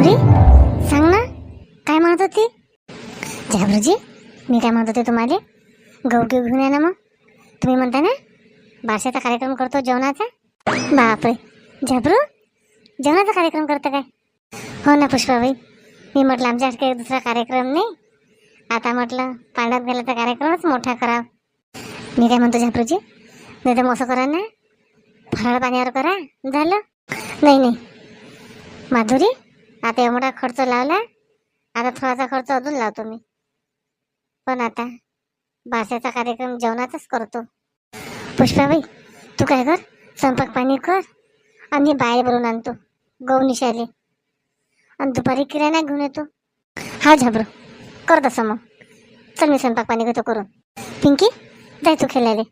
अरे सांग ना काय म्हणत होती? झाबरूजी मी काय म्हणत होते तुम्हाला? गहू घेऊ घेऊन या ना मग. तुम्ही म्हणता ना बारशाचा कार्यक्रम करतो जेवणाचा? बापरे झाबरू जेवणाचा कार्यक्रम करतं काय? हो ना पुष्पाबाई मी म्हटलं आमच्या काही दुसरा कार्यक्रम नाही. आता म्हटलं पाण्यात गेला तर कार्यक्रमच मोठा करा मी काय म्हणतो झापरूजी नाही तर मग असं करा ना. फराळ पाण्यावर करा झालं. नाही नाही. माधुरी आता एवढा खर्च लावला आता थोडासा खर्च अजून लावतो मी. पण आता भाषेचा कार्यक्रम जेवणाचाच करतो. पुष्पाबाई तू काय कर? स्वयंपाक पाणी कर आणि बाहेर भरून आणतो गहू निशाले. आणि दुपारी किराणा घेऊन येतो. हा झाबरू कर तसं मग. चल मी स्वयंपाक पाणी घेतो करून. पिंकी जाय तू खेळायला.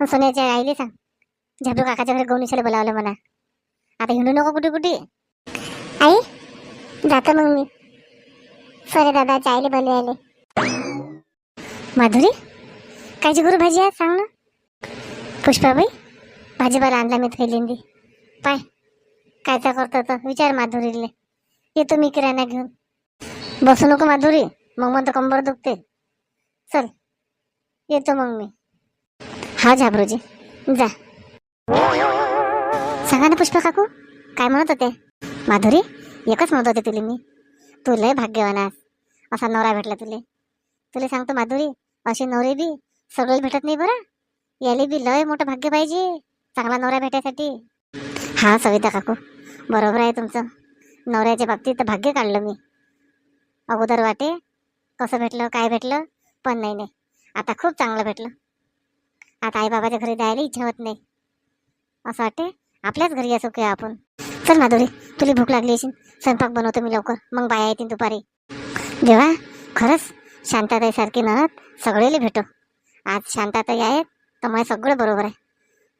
मग सोन्याच्या आईले सांग झाबरू काकाच्या घरी गहू निशाले बोलावलं म्हणा. आता हिंडू नको कुठे कुठे आई जातो मग मी. सरे दादा चायले भले आले माधुरी कायची गुरु भाजी आहे सांग ना. पुष्पाबाई भाजीपाला आणला मी थैलींदी. पाय कायचा करतो तर विचार माधुरीले. येतो मी किराणा घेऊन. बसू नको माधुरी मग म्हणतो कंबर दुखते. चल येतो मग मी. हा झाबरूजी जा. सांगा ना पुष्पा काकू काय म्हणत होते? माधुरी एकच म्हणत होते तुले मी. तू लय भाग्यवान आहेस. असा नवरा भेटला तुले. तुला सांगतो माधुरी असे नवरे बी सगळे भेटत नाही बरं. याले बी लय मोठं भाग्य पाहिजे चांगला नवरा भेटायसाठी. हा सविता काकू बरोबर आहे तुमचं. नवऱ्याच्या बाबतीत तर भाग्य काढलं मी. अगोदर वाटे कसं भेटलं काय भेटलं पण नाही नाही. आता खूप चांगलं भेटलं. आता आई बाबाच्या घरी जायला इच्छा होत नाही. असं वाटते आपल्याच घरी असो की आपण. चल माधुरी तुला भूक लागली असेल. स्वयंपाक बनवतो मी लवकर. मग बाया येतील दुपारी. देवा खरंच शांताताई सारखी ननद सगळेले भेटो. आज शांताताई आहेत तर मला सगळं बरोबर आहे.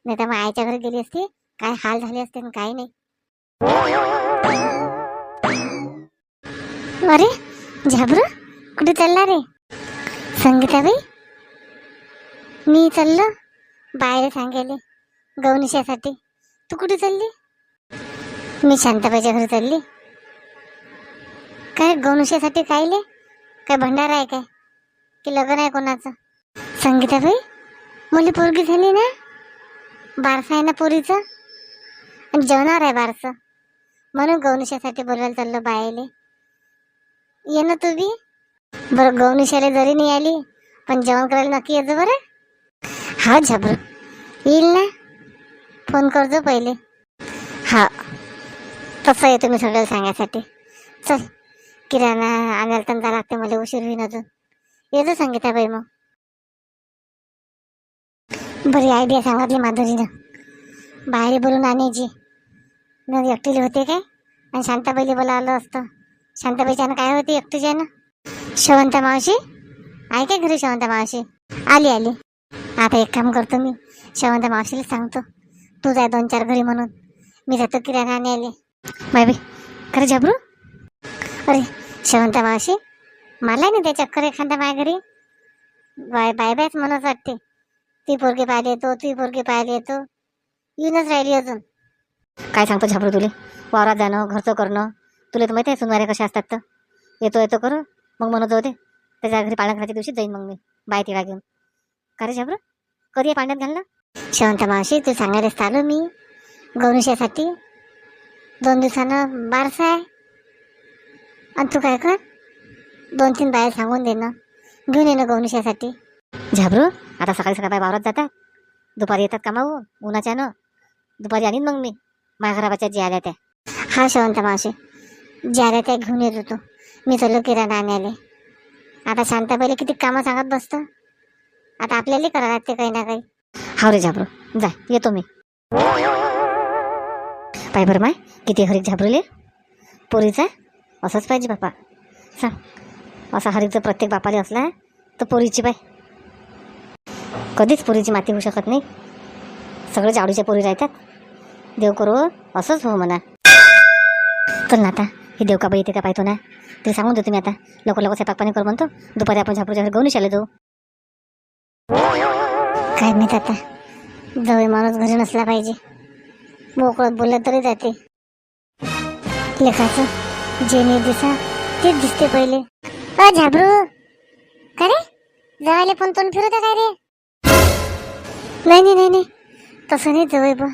नाही तर मग आईच्या घरी गेली असती काय हाल झाले असते आणि काय नाही. अरे झाबरू? कुठे चालला रे? संगीताबाई? मी चाललो. बाहेर सांगायले गौनिशासाठी. तू कुठे चालली? मी शांताबाईच्या घरी चालली. काय गौनुशासाठी खायले काय भंडारा आहे काय? की लग्न आहे कोणाचं? संगीताबाई मुली पोरगी झाली ना? बारसं आहे ना पोरीचं? आणि जेवणार आहे बारसं. म्हणून गौनुशासाठी बोलायला चाललो बायले. ये ना तू बी. बरं गौनुशाला जरी नाही आली पण जेवण करायला नक्की येतो बरं हा झबर. येईल ना? फोन करतो पहिले. हा. कसं येतो मी सगळं सांगायसाठी. चल किराणा आणायला तर लागते मला उशीर होईन अजून. येतो सांगितलं बाई मग. बरी आयडिया सांगितली माधुरीनं. बाहेर बोलून आणायची. न एकटीले होते काय? आणि शांताबाईला बोलावलं असतं. शांताबाईच्यानं काय होती एकटीच्यानं? शवंता मावशी? आहे काय घरी शवंता मावशी? आली आली. आता एक काम करतो मी. शवंता मावशीला सांगतो. तू जाय दोन चार घरी म्हणून. मी जातो किराणा आणायला. बाय खरं झाबरू अरे शवंता मावशी मला नाही त्या चक्कर एखादा माझ्या घरी बाय बाय बायच म्हणत वाटते ती पोरगी पाहिली येतो ती पोरगी पाहिली येतो. येऊनच राहिली अजून. काय सांगतो झाबरू तुले? वावरात जाणं घरचं करणं. तुला तर माहिती आहे सुनवारे कशा असतात तर. येतो येतो करू. मग म्हणत होते त्याच्या घरी पाळण्याच्या दिवशी जाईन मग मी. बाय तिला घेऊन. का रे झापरू कधी पाण्यात घालणं? शेवंता मावशी तू सांगायलाच चालू मी. गौनुष्यासाठी दोन दिवसानं बारसा आहे. आणि तू काय कर? दोन तीन बाया सांगून दे ना. घेऊन ये ना गौनुष्यासाठी झाबरू आता सकाळी सकाळी बाय वावरात जातात. दुपारी येतात कामावून उन्हाच्यानं दुपारी आणीन मग मी. माझ्या घराबाच्या जी आल्या त्या. हा शवंत मावशी. ज्या आल्या त्या घेऊन येत होतो मी चाललो किराणा आणायला. आता शांताबाईला किती कामं सांगत बसतं. आता आपल्याला करावं लागते काही ना काही. हा रे झाबरू. जा येतो मी. पाय बरं माय किती हरीक झाबरूले? पोरीचा? असंच पाहिजे बापा. सांग. असा हरीकचं प्रत्येक बापाले असला तर पोरीची पाय कधीच पोरीची माती होऊ शकत नाही. सगळे जाडूच्या पोरी राहतात. देव करू असंच हो म्हणा. चल ना आता ही देवकाबाई येते का पाहतो ना? ते सांगून देतो मी आता. लवकर लवकर स्वयंपाक पाणी करू म्हणतो. दुपारी आपण झापूरच्या घरी गहू शाले जाऊ. काय माहीत आता? जवळ माणूस घरी नसला पाहिजे. मोकळत बोललं तरी जाते. लेखाचं जे नाही दिसा तेच दिसते पहिले. अ झाबरू! का रे? जवायला पण तोंड फिरवता काय रे? नाही नाही नाही नाही. तसं नाही जवळ बा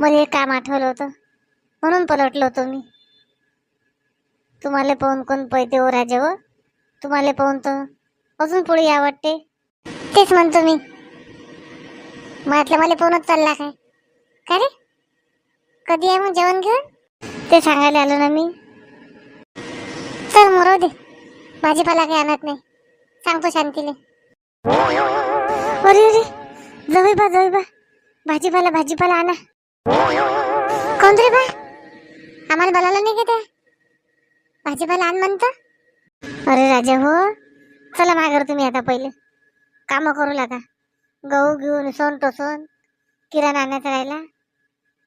मला एक काम आठवलं होतं. म्हणून पलटलो होतो मी. तुम्हाला पाहून कोण पैते हो राजा व हो? तुम्हाला पाहून तर अजून पुढे या वाटते. तेच म्हणतो मी. म्हटलं मला पाहूनच चालला काय? का रे? कधी आहे मग जेवण घेऊन? ते सांगायला आलो ना मी. चल मरो दे. भाजीपाला काही आणत नाही. सांगतो शांतीले. अरे अरे. जवळ बा जवळ बा. भाजीपाला भाजीपाला आणा. कोण रे बा? आम्हाला बोलायला नाही घेते भाजीपाला आण म्हणतं. अरे राजा हो. चला माघार तुम्ही आता पहिले. कामं करू लागा. गहू घेऊन सोन टोसून किराणा आणायचा राहिला.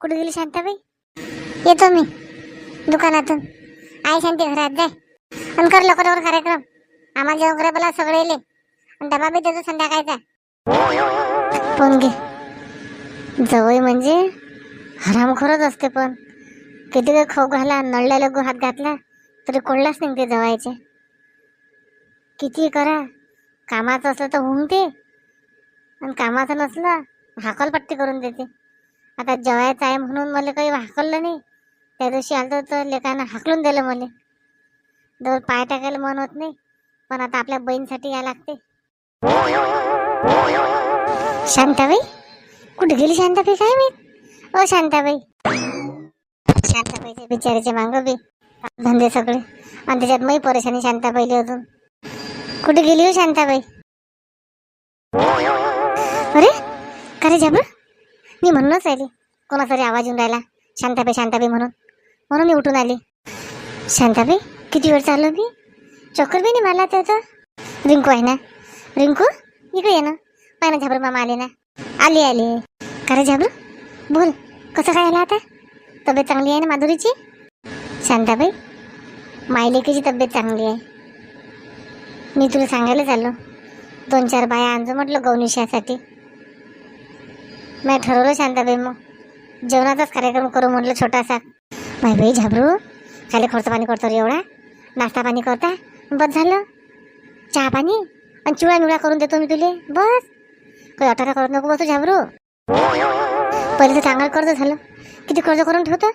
कुठे गेली शांताबाई येतो मी दुकानातून. आई शांती घरात जाय आणि कर लवकर लवकर कार्यक्रम. आम्हाला जेवण करा बोला सगळे येले. आणि डबा बी देतो संध्याकाळचा. फोन घे. जवळ म्हणजे हरामखोरच असते पण. किती काही खाऊ घाला नळल्या लगू हात घातला तरी कोणलाच निघते जवायचे. किती करा. कामाचं असलं तर हुंगते आणि कामाचं नसलं हाकलपट्टी करून देते. आता जेवायचं आहे म्हणून मला काही हाकललं नाही. त्या दिवशी आलं तर लेकानं हाकलून दिलं मला. दोन पाय टाकायला मन होत नाही पण आता आपल्या बहीणसाठी या लागते. शांताबाई कुठे गेली शांताबाई काय मी ओ शांताबाई. शांताबाईच्या बिचारीचे मांग बी धंदे सगळे आणि त्याच्यात मी परेशानी शांताबाईली अजून. कुठे गेली हो शांताबाई? अरे का रे मी म्हणूनच आली कोणाचा आवाज येऊन राहिला. शांताबाई शांताबाई म्हणून. म्हणून मी उठून आली. शांताबाई किती वेळ चाललो मी चक्कर बी नाही मला त्याचं रिंकू आहे ना? रिंकू इकडे ये ना. पाय ना झाबर मामा आले ना. आले आले. का रे झाबरू? बोल कसं काय आला आता? तब्येत चांगली आहे ना माधुरीची? शांताबाई मायलेकीची तब्येत चांगली आहे. मी तुला सांगायला चाललो. दोन चार बाया आणजो म्हटलं गौनिशासाठी. मी ठरवलं शांताबाई मग जेवणाचाच कार्यक्रम करू म्हटलं छोटासा. माय बाई झाबरू खाली खर्च पाणी करतो रे एवढा. नाश्ता पाणी करता. बस झालं. चहा पाणी आणि चिवळा मिळा करून देतो मी तुले. बस. काही अटारा करत नको बसू झाबरू. पहिले तर चांगलं कर्ज झालं. किती कर्ज करून ठेवतं?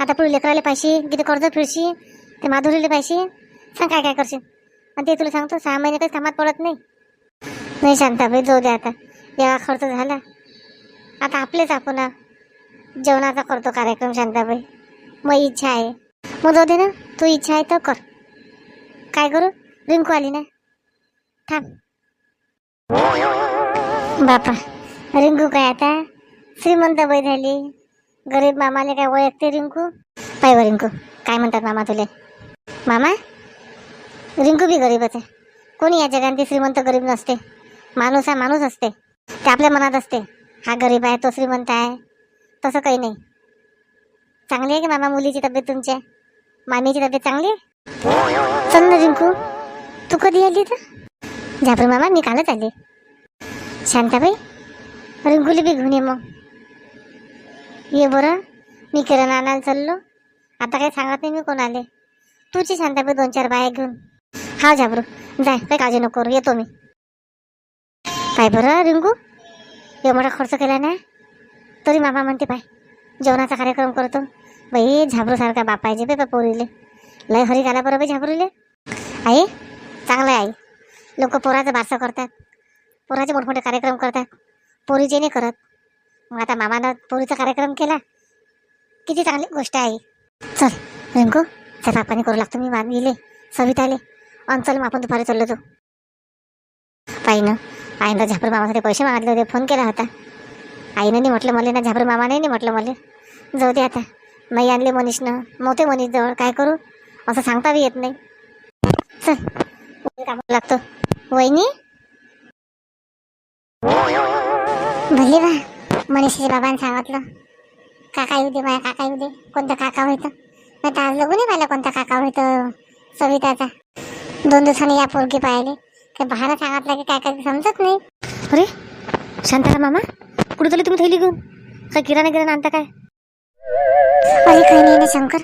आता पुढे लेकराले पाहिजे किती कर्ज फिरशी ते माधुरीले पाहिजे. सांग काय काय करशील? आणि ते तुला सांगतो सहा महिने काही कामात पडत नाही. नाही शांताबाई जाऊ दे आता. एवढा खर्च झाला. आता आपलेच आपण जेवणाचा करतो कार्यक्रम शांताबाई. मग इच्छा आहे. मग जाऊ दे ना तू इच्छा आहे तर कर. काय करू? रिंकू आली ना? थांब. बापा रिंकू काय आता? श्रीमंत बाई झाली. गरीब मामाने काय ओळखते रिंकू? पाय रिंकू काय म्हणतात मामा तुले? मामा रिंकू बी गरीबच आहे. कोणी या जगात ती श्रीमंत गरीब नसते. माणूस हा माणूस असते. ते आपल्या मनात असते. हा गरीब आहे तो श्रीमंत आहे. तसं काही नाही. चांगली आहे की मामा मुलीची तब्येत तुमच्या? मामीची तब्येत चांगली आहे? चल ना रिंकू तू कधी आली तर झापर मामा मी कालच आली. शांताबाई रिंकूली बी घेऊन ये मग. ये बरं मी किराणा आणायला चाललो. आता काही सांगत नाही मी कोण आले तुझी शांताबाई दोन चार बाया घेऊन. हा झाबरू जाय काही काळजी नको करू येतो मी. काय बरं रिंकू. एवढा खर्च केला ना तरी मामा म्हणते पाय जेवणाचा कार्यक्रम करतो. बाई झाबरूसारखा बाप पाहिजे बे पोरीले लय हरी घाला बरं झाबरूले. आई चांगलं आहे आई. लोक पोराचं बारसं करतात. पोराचे मोठमोठे कार्यक्रम करतात. पोरीचे नाही करत. मग आता मामानं पोरीचा कार्यक्रम केला. किती चांगली गोष्ट आहे. चल रिंकू चला पाणी करू लागतो मी मान गेले सविताले. आणि चल मग आपण दुपारी चाललो तो पाहिनं आईनं झापर मामासाठी पैसे मागितले होते फोन केला होता. आईनं नाही म्हटलं मला ना झापर मामाने नाही म्हटलं मला. जाऊ दे आता. नाही आणले मनीषनं. मोठे मनीष जवळ काय करू? असं सांगता बी येत नाही. चल. कामाला लागतो. वहिनी? भले बा. मनीषच्या बाबांनी सांगितलं. काका येऊ दे माझ्या काका येऊ दे. कोणता काका होतं नाही तर आज लगून नाही पाहिलं कोणता काका होतं सविताचा. दोन दिवसांनी या पोरगी पाहिले काय बहाणा सांगितलं की काय काय समजत नाही. अरे शांतारा मामा कुठे चालली तुम्ही थैली घेऊन. काय किराणा किराणा आणता काय? अरे काही नाही ना शंकर.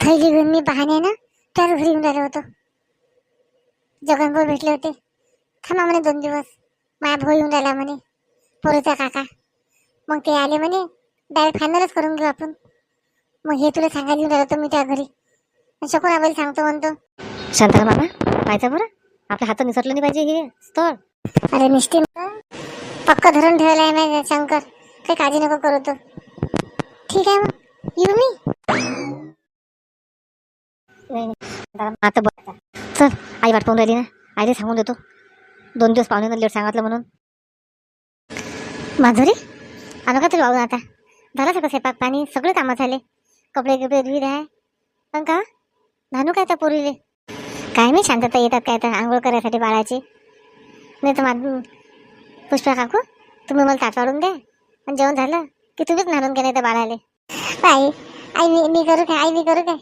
थैली घेऊन मी बहाणे ना त्याच घरी येऊन राहिलो होतो. जगनभाऊ भेटले होते. थांबा म्हणे दोन दिवस. माझा भाऊ येऊन राहिला म्हणे. पोरीचा काका. मग ते आले म्हणे डायरेक्ट फायनलच करून घेऊ आपण. मग हे तुला सांगायला येऊन राहिलो होतो मी त्या घरी. शकून आम्हाला सांगतो म्हणतो. शांताराम मामा पाहायचं बरं? आपल्या हातात निसटलं नाही पाहिजे हे स्थळ. अरे निश्चित पक्क धरून ठेवलं आहे माझ्या शंकर. काही काळजी नको करू तू. ठीक आहे मग. येऊ मी? आता बघ चल आई वाट पाहून राहिली ना. आईला सांगून देतो. दोन दिवस पाहुणे लेट सांगितलं म्हणून. माधुरी आलो का तरी वाळून आता? झालं सगळं स्वयंपाक पाणी सगळे कामं झाले. कपडे गिपडे धुई आहे. पण का? नानू काय त्या पोरीले? काय मी शांतता येतात काय तर आंघोळ करायसाठी बाळाची? नाही तर माझ पुष्पा काकू तुम्ही मला ताट वाढून द्या. आणि जेवण झालं की तुम्हीच नारून घ्या नाही तर बाळाले. आई आई मी मी करू काय? आई मी करू काय?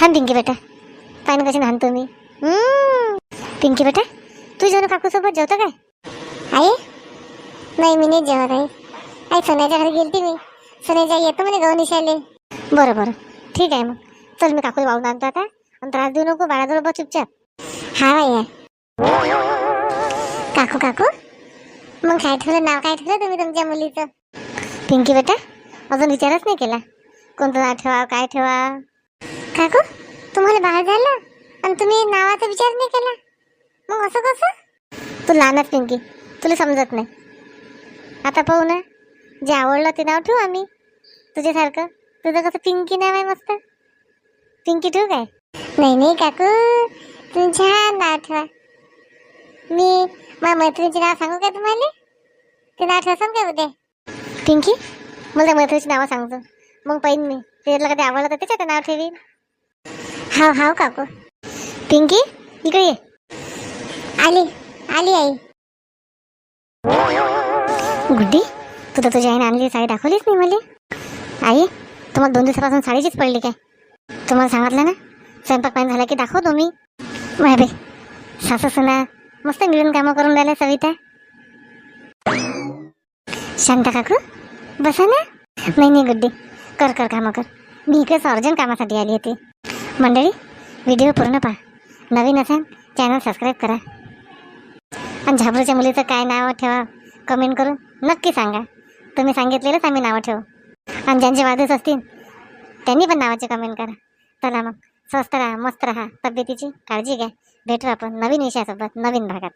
थांब पिंकी बेटा. पाणी कशी नाहतो मी? पिंकी बेटा तू जेवण काकूसोबत जेवतो काय? आई? नाही मी नाही जेवत आहे आई सोन्याच्या घरी गेलती मी. सोन्याच्या येतो म्हणे गवनिशाले बरं बरं. ठीक आहे मग. चल मी काकू वाहून आणतो आता. आणि त्रास देऊ नको बाळाजवळ बस चुपचाप. हा बाई आहे काकू काकू? मग काय ठेवलं नाव काय ठेवलं तुम्ही तुमच्या मुलीचं? पिंकी बेटा? अजून विचारच नाही केला. कोणतं नाव ठेवा काय ठेवा काकू तुम्हाला बाहेर झालं आणि तुम्ही नावाचा विचार नाही केला? मग असं कसं? तू लहानच पिंकी. तुला समजत नाही. आता पाहू ना. जे आवडलं ते नाव ठेवू आम्ही. तुझ्यासारखं. तुझं कसं पिंकी नाव आहे मस्त. पिंकी ठेवू काय? नाही नाही काकू. तुम्ही छान नाव ठेवा मी माझ्या मैत्रिणीचे नाव सांगू का तुम्हाला? ते नाव ठेवसान का उद्या? पिंकी मला त्या मैत्रीचे नावं सांगतो. मग पहिन मी. त्याला कधी आवडलं तर त्याच्यात नाव ठेवीन. हाव हाव काकू. पिंकी इकडे ये. आली आली आई. गुड्डी तू तर तुझ्या आईने आणली साडी दाखवलीच नाही मला. आई तुम्हाला दोन दिवसापासून साडीचीच पडली काय? तुम्हाला सांगितलं ना? स्वयंपाक पाणी झाला की दाखव तुम्ही. माय बाई सासू सुना मस्त मिळून कामं करून राहिल्या सविता. शांता काकू बसा ना. नाही नाही गुड्डी. कर कर कामं कर. मी इकडेच अर्जंट कामासाठी आली होती. मंडळी व्हिडिओ पूर्ण पहा. नवीन असेल चॅनल सबस्क्राईब करा. आणि झाबरूच्या मुलीचं काय नाव ठेवा कमेंट करून नक्की सांगा. तुम्ही सांगितलेलंच आम्ही नावं ठेवू. आणि ज्यांचे वादच असतील त्यांनी पण नावाचे कमेंट करा. चला मग. स्वस्त राहा मस्त राहा तब्येतीची काळजी घ्या. भेटू आपण नवीन विषयासोबत नवीन भागात.